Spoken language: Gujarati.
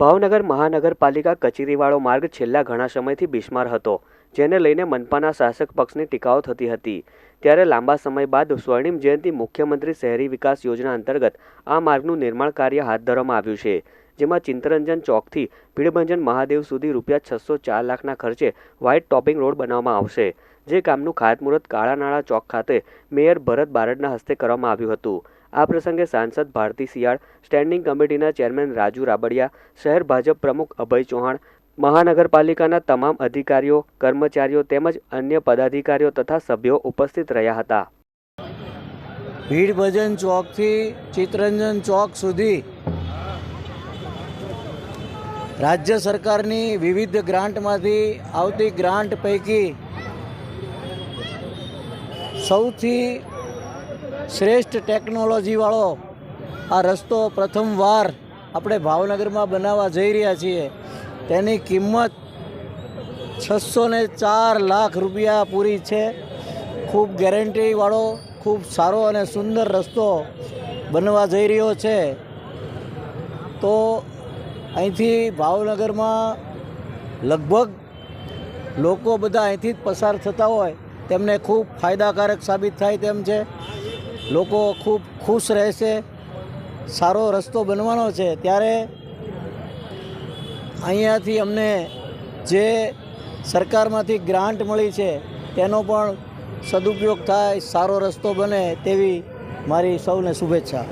ભાવનગર મહાનગરપાલિકા કચેરીવાળો માર્ગ છેલ્લા ઘણા સમયથી બિસ્માર હતો, જેને લઈને મનપાના શાસક પક્ષની ટીકાઓ થતી હતી. ત્યારે લાંબા સમય બાદ સ્વર્ણિમ જયંતિ મુખ્યમંત્રી શહેરી વિકાસ યોજના અંતર્ગત આ માર્ગનું નિર્માણ કાર્ય હાથ ધરવામાં આવ્યું છે, જેમાં ચિંતરંજન ચોકથી ભીડભંજન મહાદેવ સુધી રૂપિયા છસો ચાર લાખના ખર્ચે વ્હાઇટ ટોપિંગ રોડ બનાવવામાં આવશે, જે કામનું ખાતમુહૂર્ત કાળાનાળા ચોક ખાતે મેયર ભરત બારડના હસ્તે કરવામાં આવ્યું હતું. આ પ્રસંગે સાંસદ ભારતી શિયાળ સ્ટેન્ડિંગ કમિટીના ચેરમેન રાજુ રાબડિયા, શહેર ભાજપ પ્રમુખ અભય ચૌહાણ, મહાનગરપાલિકાના તમામ અધિકારીઓ, કર્મચારીઓ તેમજ અન્ય પદાધિકારીઓ તથા સભ્યો ઉપસ્થિત રહ્યા હતા. ભીડભજન ચોકથી ચિત્તરંજન ચોક સુધી રાજ્ય સરકારની વિવિધ ગ્રાન્ટમાંથી આવતી ગ્રાન્ટ પૈકી સૌથી શ્રેષ્ઠ ટેકનોલોજીવાળો આ રસ્તો પ્રથમવાર આપણે ભાવનગરમાં બનાવવા જઈ રહ્યા છીએ. તેની કિંમત છસો ને ચાર લાખ રૂપિયા પૂરી છે. ખૂબ ગેરંટીવાળો ખૂબ સારો અને સુંદર રસ્તો બનવા જઈ રહ્યો છે. તો અહીંથી ભાવનગરમાં લગભગ લોકો બધા અહીંથી જ પસાર થતા હોય. તેમને ખૂબ ફાયદાકારક સાબિત થાય તેમ છે. લોકો ખૂબ ખુશ રહેશે સારો રસ્તો બનવાનો છે, ત્યારે અહીંયાથી અમને જે સરકારમાંથી ગ્રાન્ટ મળી છે, તેનો પણ સદુપયોગ થાય, સારો રસ્તો બને તેવી મારી સૌને શુભેચ્છા.